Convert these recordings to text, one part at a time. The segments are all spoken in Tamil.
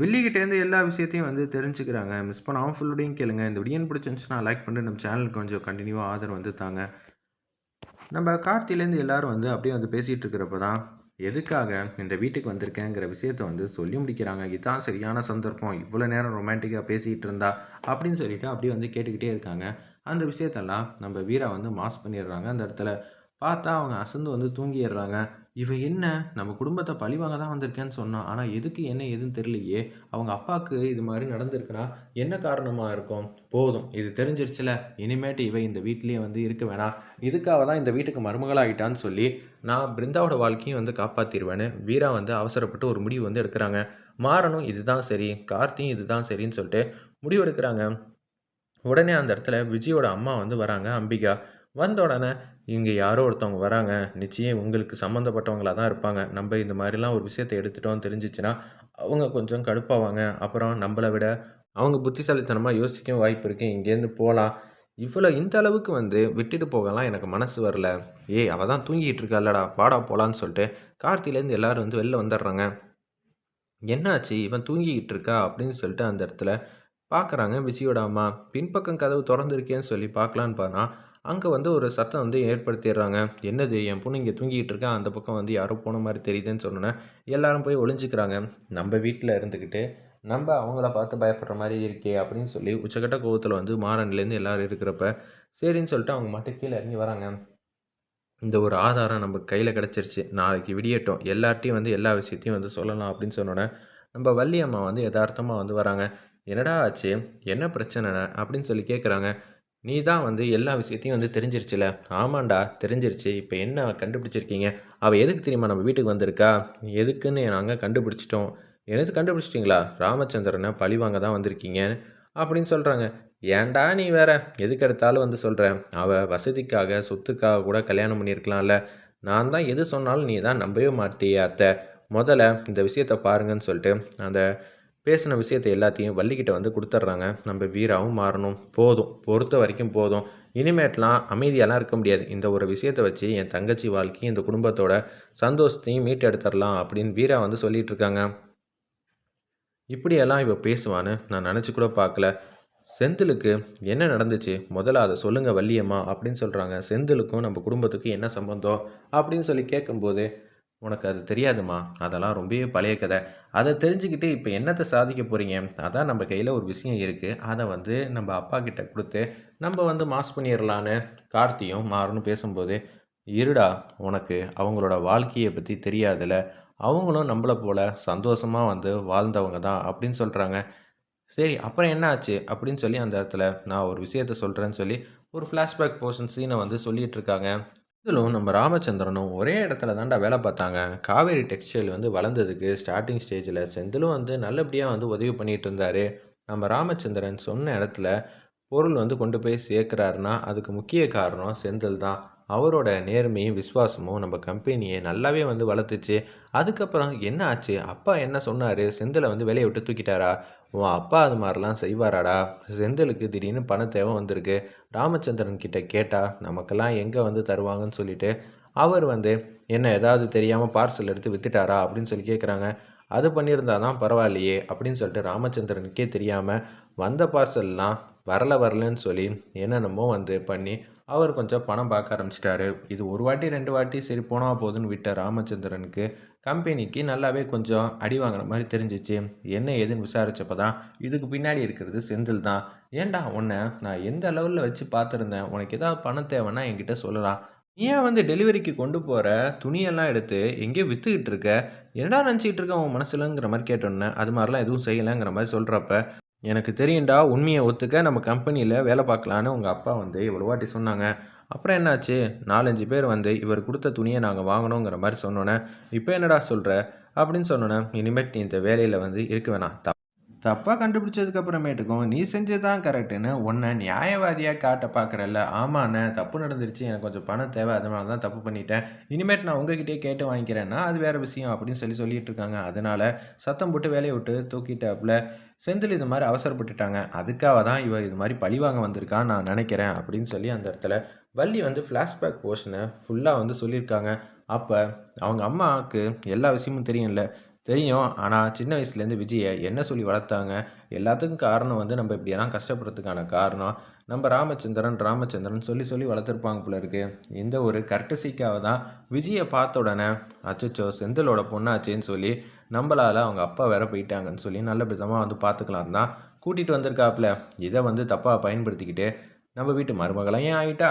வில்லிக்கிட்டேருந்து எல்லா விஷயத்தையும் வந்து தெரிஞ்சுக்கிறாங்க. மிஸ் பண்ணாம ஃபுல்லோடையும் கேளுங்க. இந்த வீடியோன்னு பிடிச்சிருந்துச்சுன்னா லைக் பண்ணிட்டு நம்ம சேனலுக்கு கொஞ்சம் கண்டினியூவாக ஆதரவு வந்து தாங்க. நம்ம கார்த்திலேருந்து எல்லாரும் வந்து அப்படியே வந்து பேசிகிட்டு இருக்கிறப்ப தான், எதுக்காக இந்த வீட்டுக்கு வந்திருக்கேங்கிற விஷயத்த வந்து சொல்லி முடிக்கிறாங்க. இதுதான் சரியான சந்தர்ப்பம். இவ்வளோ நேரம் ரொமான்டிக்காக பேசிகிட்டு இருந்தா அப்படின்னு சொல்லிட்டு அப்படியே வந்து கேட்டுக்கிட்டே இருக்காங்க. அந்த விஷயத்தெல்லாம் நம்ம வீரா வந்து மாஸ் பண்ணிடுறாங்க. அந்த இடத்துல பார்த்தா அவங்க அசந்து வந்து தூங்கிடுறாங்க. இவன் என்ன நம்ம குடும்பத்தை பழிவாங்க தான் வந்திருக்கேன்னு சொன்னான். ஆனால் எதுக்கு என்ன ஏதுன்னு தெரியலையே! அவங்க அப்பாவுக்கு இது மாதிரி நடந்திருக்குன்னா, என்ன காரணமாக இருக்கும்? போதும் இது தெரிஞ்சிருச்சுல, இனிமேட்டு இவை இந்த வீட்லேயே வந்து இருக்க வேணாம். இதுக்காக தான் இந்த வீட்டுக்கு மருமகளாகிட்டான்னு சொல்லி, நான் பிருந்தாவோட வாழ்க்கையும் வந்து காப்பாற்றிடுவேன்னு வீரா வந்து அவசரப்பட்டு ஒரு முடிவு வந்து எடுக்கிறாங்க மாறனும் இதுதான் சரி, கார்த்தியும் இதுதான் சரின்னு சொல்லிட்டு முடிவு எடுக்கிறாங்க உடனே அந்த இடத்துல விஜயோட அம்மா வந்து வராங்க, அம்பிகா. வந்த உடனே, இங்கே யாரோ ஒருத்தவங்க வராங்க. நிச்சயம் உங்களுக்கு சம்மந்தப்பட்டவங்களா தான் இருப்பாங்க. நம்ம இந்த மாதிரிலாம் ஒரு விஷயத்த எடுத்துட்டோம் தெரிஞ்சிச்சுன்னா அவங்க கொஞ்சம் கடுப்பாவாங்க. அப்புறம் நம்மளை விட அவங்க புத்திசாலித்தனமாக யோசிக்கவும் வாய்ப்பு இருக்குது இங்கேருந்து போகலாம் இவ்வளோ இந்த அளவுக்கு வந்து விட்டுட்டு போகலாம் எனக்கு மனசு வரல. ஏய்! அவள் தான் தூங்கிட்டு இருக்கால்லடா! வாடா போகலான்னு சொல்லிட்டு, கார்த்திலேருந்து எல்லாரும் வந்து வெளில வந்துடுறாங்க. என்னாச்சு? இவன் தூங்கிக்கிட்டு இருக்கா? அப்படின்னு சொல்லிட்டு அந்த இடத்துல பார்க்குறாங்க விஜயோட அம்மா. பின்பக்கம் கதவு திறந்துருக்கேன்னு சொல்லி பார்க்கலான்னு பார்த்தா அங்கே வந்து ஒரு சத்தம் வந்து ஏற்படுத்திடுறாங்க. என்னது? என் பொண்ணு இங்கே தூங்கிக்கிட்டு இருக்கா. அந்த பக்கம் வந்து யாரோ போன மாதிரி தெரியுதுன்னு சொன்னோன்னே எல்லாரும் போய் ஒளிஞ்சிக்கிறாங்க நம்ம வீட்டில் இருந்துக்கிட்டு, நம்ம அவங்கள பார்த்து பயப்படுற மாதிரி இருக்கே! அப்படின்னு சொல்லி உச்சக்கட்ட கோவத்தில் வந்து மாறன்லேருந்து எல்லாரும் இருக்கிறப்ப, சரின்னு சொல்லிட்டு அவங்க மட்டும் கீழே இறங்கி வராங்க. இந்த ஒரு ஆதாரம் நம்ம கையில் கிடச்சிருச்சு நாளைக்கு விடியட்டும். எல்லார்ட்டையும் வந்து எல்லா விஷயத்தையும் வந்து சொல்லலாம் அப்படின்னு சொன்னோன்னே நம்ம வள்ளி அம்மா வந்து யதார்த்தமாக வந்து வராங்க. என்னடா ஆச்சு? என்ன பிரச்சனை? அப்படின்னு சொல்லி கேட்குறாங்க. நீ தான் வந்து எல்லா விஷயத்தையும் வந்து தெரிஞ்சிருச்சுல. ஆமாண்டா தெரிஞ்சிருச்சு. இப்போ என்ன கண்டுபிடிச்சிருக்கீங்க? அவள் எதுக்கு தெரியுமா நம்ம வீட்டுக்கு வந்திருக்கா? எதுக்குன்னு நாங்கள் கண்டுபிடிச்சிட்டோம் என்னது கண்டுபிடிச்சிட்டிங்களா ராமச்சந்திரனை பழிவாங்க தான் வந்திருக்கீங்க அப்படின்னு சொல்கிறாங்க ஏன்டா நீ வேற? எதுக்கெடுத்தாலும் வந்து சொல்கிறேன் அவள் வசதிக்காக, சொத்துக்காக கூட கல்யாணம் பண்ணியிருக்கலாம்ல. நான் தான் எது சொன்னாலும் நீ தான் நம்பவே மாட்டியே அத்தை. முதல்ல இந்த விஷயத்த பாருங்கன்னு சொல்லிட்டு, அந்த பேசின விஷயத்த எல்லாத்தையும் வள்ளிக்கிட்ட வந்து கொடுத்துட்றாங்க நம்ம வீராவும் மாறணும். போதும். பொறுத்த வரைக்கும் போதும். இனிமேட்லாம் அமைதியெல்லாம் இருக்க முடியாது. இந்த ஒரு விஷயத்தை வச்சு என் தங்கச்சி வாழ்க்கையும், இந்த குடும்பத்தோட சந்தோஷத்தையும் மீட்டெடுத்துறலாம் அப்படின்னு வீரா வந்து சொல்லிகிட்டு இருக்காங்க. இப்படியெல்லாம் இவ பேசுவான்னு நான் நினச்சி கூட பார்க்கல. செந்திலுக்கு என்ன நடந்துச்சு? முதல்ல அதை சொல்லுங்கள் வள்ளியம்மா அப்படின்னு சொல்கிறாங்க செந்திலுக்கும் நம்ம குடும்பத்துக்கும் என்ன சம்பந்தம்? அப்படின்னு சொல்லி கேட்கும்போது, உனக்கு அது தெரியாதும்மா. அதெல்லாம் ரொம்பவே பழைய கதை. அதை தெரிஞ்சுக்கிட்டு இப்போ என்னத்தை சாதிக்க போகிறீங்க அதான் நம்ம கையில் ஒரு விஷயம் இருக்குது அதை வந்து நம்ம அப்பா கிட்ட கொடுத்து நம்ம வந்து மாஸ் பண்ணிடலான்னு கார்த்தியும் மாறுன்னு பேசும்போது, இருடா உனக்கு அவங்களோட வாழ்க்கையை பற்றி தெரியாதுல்ல. அவங்களும் நம்மளை போல் சந்தோஷமா வந்து வாழ்ந்தவங்க தான் அப்படின்னு சொல்கிறாங்க சரி அப்புறம் என்ன ஆச்சு? அப்படின்னு சொல்லி அந்த இடத்துல நான் ஒரு விஷயத்த சொல்கிறேன்னு சொல்லி, ஒரு ஃப்ளாஷ்பேக் போர்ஷன் சீனை வந்து சொல்லிகிட்டு இருக்காங்க. இதிலும் நம்ம ராமச்சந்திரனும் ஒரே இடத்துல தான்டா வேலை பார்த்தாங்க. காவேரி டெக்ஸ்டைல் வந்து வளர்ந்ததுக்கு ஸ்டார்டிங் ஸ்டேஜில் செந்திலும் வந்து நல்லபடியாக வந்து உதவி பண்ணிகிட்டு இருந்தார் நம்ம ராமச்சந்திரன் சொன்ன இடத்துல பொருள் வந்து கொண்டு போய் சேர்க்குறாருன்னா அதுக்கு முக்கிய காரணம் செந்தில் தான். அவரோட நேர்மையும், விசுவாசமும் நம்ம கம்பெனியை நல்லாவே வந்து வளர்த்துச்சு. அதுக்கப்புறம் என்ன ஆச்சு? அப்பா என்ன சொன்னார் செந்திலை வந்து வேலைய விட்டு தூக்கிட்டாரா? உன் அப்பா அது மாதிரிலாம் செய்வாராடா? செந்திலுக்கு திடீர்னு பண தேவை வந்திருக்கு. ராமச்சந்திரன் கிட்ட கேட்டால் நமக்கெல்லாம் எங்கே வந்து தருவாங்கன்னு சொல்லிட்டு, அவர் வந்து என்ன ஏதாவது தெரியாமல் பார்சல் எடுத்து வித்துட்டாரா? அப்படின்னு சொல்லி கேட்குறாங்க. அது பண்ணியிருந்தா தான் பரவாயில்லையே! அப்படின்னு சொல்லிட்டு ராமச்சந்திரனுக்கே தெரியாமல் வந்த பார்சல்லாம் வரல வரலன்னு சொல்லி என்னென்னமோ வந்து பண்ணி, அவர் கொஞ்சம் பணம் பார்க்க ஆரம்பிச்சிட்டாரு இது ஒரு வாட்டி, ரெண்டு வாட்டி சரி போனா போதுன்னு விட்ட ராமச்சந்திரனுக்கு, கம்பெனிக்கு நல்லாவே கொஞ்சம் அடி வாங்குற மாதிரி தெரிஞ்சுச்சு. என்ன ஏதுன்னு விசாரிச்சப்ப தான், இதுக்கு பின்னாடி இருக்கிறது செந்தில் தான். ஏன்டா உன்னை நான் எந்த லெவலில் வச்சு பார்த்துருந்தேன். உனக்கு ஏதாவது பணம் தேவைன்னா என்கிட்ட சொல்லலாம். ஏன் வந்து டெலிவரிக்கு கொண்டு போகிற துணியெல்லாம் எடுத்து எங்கேயோ விற்றுக்கிட்டு இருக்க? என்னடா நினச்சிக்கிட்டு இருக்க உன் மனசுலங்கிற மாதிரி கேட்டோன்னே, அது மாதிரிலாம் எதுவும் செய்யலைங்கிற மாதிரி சொல்கிறப்ப எனக்கு தெரியும்டா உண்மையை ஒத்துக்க நம்ம கம்பெனியில் வேலை பார்க்கலான்னு உங்கள் அப்பா வந்து இவ்வளோ வாட்டி சொன்னாங்க. அப்புறம் என்னாச்சு? 4, 5 பேர் வந்து இவர் கொடுத்த துணியை நாங்கள் வாங்கணுங்கிற மாதிரி சொன்னோன்னே இப்போ என்னடா சொல்கிற அப்படின்னு சொன்னோனே, இனிமேட் நீ இந்த வேலையில் வந்து இருக்க வேணாம். தப்பாக கண்டுபிடிச்சதுக்கப்புறமேட்டுக்கும் கண்டுபிடிச்சதுக்கு அப்புறமேட்டுக்கும், நீ செஞ்சது தான் கரெக்ட்டுன்னு உன்னை நியாயவாதியாக காட்ட பார்க்குறல்ல. ஆமாண்ணே தப்பு நடந்துருச்சு. எனக்கு கொஞ்சம் பணம் தேவை. அதனால தான் தப்பு பண்ணிட்டேன். இனிமேட்டு நான் உங்ககிட்டயே கேட்டு வாங்கிக்கிறேன்னா, அது வேறு விஷயம் அப்படின்னு சொல்லி சொல்லிட்டு இருக்காங்க. அதனால சத்தம் போட்டு வேலையை விட்டு தூக்கிட்டாப்புல. செந்தில் இது மாதிரி அவசரப்பட்டுட்டாங்க. அதுக்காக தான் இவர் இது மாதிரி பழிவாங்க வந்திருக்கான்னு நான் நினைக்கிறேன் அப்படின்னு சொல்லி அந்த இடத்துல வள்ளி வந்து ஃப்ளாஷ்பேக் போர்ஷன ஃபுல்லாக வந்து சொல்லியிருக்காங்க. அப்போ அவங்க அம்மாவுக்கு எல்லா விஷயமும் தெரியும்ல. தெரியும். ஆனால் சின்ன வயசுலேருந்து விஜயை என்ன சொல்லி வளர்த்தாங்க எல்லாத்துக்கும் காரணம் வந்து நம்ம இப்படியெல்லாம் கஷ்டப்படுறதுக்கான காரணம் நம்ம ராமச்சந்திரன் ராமச்சந்திரன் சொல்லி சொல்லி வளர்த்துருப்பாங்க போல இருக்கு. இந்த ஒரு கர்டசிக்காக தான் விஜயை பார்த்த உடனே அச்சச்சோ செந்திலோட பொண்ணாச்சேன்னு சொல்லி நம்மளால் அவங்க அப்பா வேற போயிட்டாங்கன்னு சொல்லி நல்ல விதமாக வந்து பார்த்துக்கலாம் தான் கூட்டிகிட்டு வந்திருக்காப்புல. இதை வந்து தப்பாக பயன்படுத்திக்கிட்டு நம்ம வீட்டு மருமகளையும் ஆயிட்டா?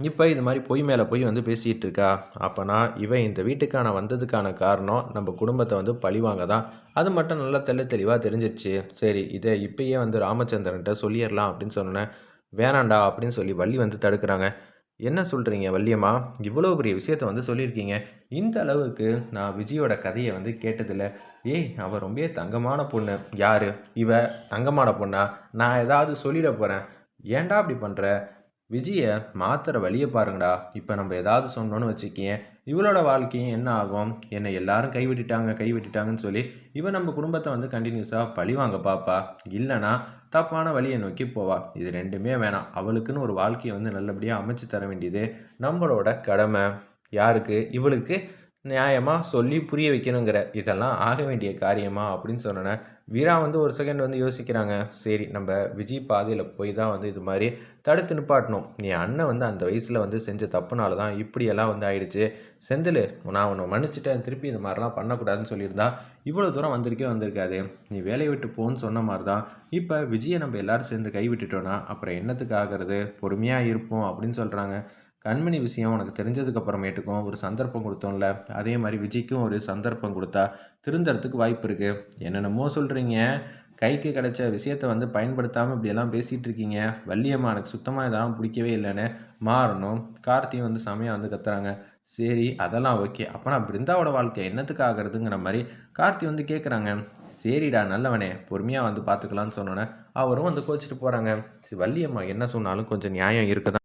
இப்போ இது மாதிரி பொய் மேலே பொய் வந்து பேசிகிட்டு இருக்கா? அப்போனா இவன் இந்த வீட்டுக்கான வந்ததுக்கான காரணம் நம்ம குடும்பத்தை வந்து பழிவாங்க தான் அது மட்டும் நல்லா தெல்ல தெளிவாக தெரிஞ்சிருச்சு. சரி இதை இப்பயே வந்து ராமச்சந்திரன்ட்ட சொல்லிடலாம் அப்படின்னு சொன்னேன் வேணாண்டா அப்படின்னு சொல்லி வள்ளி வந்து தடுக்கிறாங்க. என்ன சொல்கிறீங்க வள்ளியம்மா? இவ்வளோ பெரிய விஷயத்த வந்து சொல்லியிருக்கீங்க. இந்த அளவுக்கு நான் விஜயோட கதையை வந்து கேட்டதில்ல. ஏய் அவள் ரொம்ப தங்கமான பொண்ணு. யார்? இவ தங்கமான பொண்ணா? நான் ஏதாவது சொல்லிட போகிறேன் ஏன்டா அப்படி பண்ணுற விஜயை மாத்திர வழியை பாருங்கடா. இப்போ நம்ம ஏதாவது சொன்னோன்னு வச்சுக்கேன் இவளோட வாழ்க்கையும் என்ன ஆகும்? என்னை எல்லாரும் கைவிட்டுட்டாங்க கைவிட்டுட்டாங்கன்னு சொல்லி இவன் நம்ம குடும்பத்தை வந்து கண்டினியூஸாக பழிவாங்க பாப்பா. இல்லைனா தப்பான வழியை நோக்கி போவா. இது ரெண்டுமே வேணாம். அவளுக்குன்னு ஒரு வாழ்க்கையை வந்து நல்லபடியாக அமைச்சு தர வேண்டியது நம்மளோட கடமை. யாருக்கு? இவளுக்கு நியாயமாக சொல்லி புரிய வைக்கணுங்கிற இதெல்லாம் ஆக வேண்டிய காரியமா அப்படின்னு சொன்னேன் வீரா வந்து ஒரு செகண்ட் வந்து யோசிக்கிறாங்க. சரி நம்ம விஜய் பாதையில் போய் தான் வந்து இது மாதிரி தடுத்து நிப்பாட்டணும். நீ அண்ணன் வந்து அந்த வயசில் வந்து செஞ்ச தப்புனால தான் இப்படியெல்லாம் வந்து ஆயிடுச்சு. செந்தில் நான் உன்னை மன்னிச்சிட்டேன். திருப்பி இந்த மாதிரிலாம் பண்ணக்கூடாதுன்னு சொல்லியிருந்தா இவ்வளோ தூரம் வந்திருக்கே வந்திருக்காது. நீ வேலையை விட்டு போன்னு சொன்ன மாதிரி தான் இப்போ விஜயை நம்ம எல்லாரும் சேர்ந்து கைவிட்டுட்டோன்னா அப்புறம் என்னத்துக்கு ஆகிறது? பொறுமையாக இருப்போம் அப்படின்னு சொல்கிறாங்க கண்மணி விஷயம் உனக்கு தெரிஞ்சதுக்கு அப்புறமேட்டுக்கும் ஒரு சந்தர்ப்பம் கொடுத்தோம்ல. அதே மாதிரி விஜய்க்கும் ஒரு சந்தர்ப்பம் கொடுத்தா திருந்தறதுக்கு வாய்ப்பு இருக்குது என்னென்னமோ சொல்கிறீங்க கைக்கு கிடைச்ச விஷயத்த வந்து பயன்படுத்தாமல் இப்படியெல்லாம் பேசிகிட்டு இருக்கீங்க. வள்ளியம்மா எனக்கு சுத்தமாக இதெல்லாம் பிடிக்கவே இல்லைன்னு மாறணும். கார்த்தியும் வந்து செமையாக வந்து கத்துறாங்க. சரி அதெல்லாம் ஓகே. அப்போ நான் பிருந்தாவோட வாழ்க்கை என்னத்துக்கு ஆகிறதுங்கிற மாதிரி கார்த்தி வந்து கேட்குறாங்க சரிடா நல்லவனே பொறுமையாக வந்து பார்த்துக்கலான்னு சொன்னோன்னே அவரும் வந்து கோச்சிட்டு போகிறாங்க வள்ளியம்மா என்ன சொன்னாலும் கொஞ்சம் நியாயம் இருக்குதான்.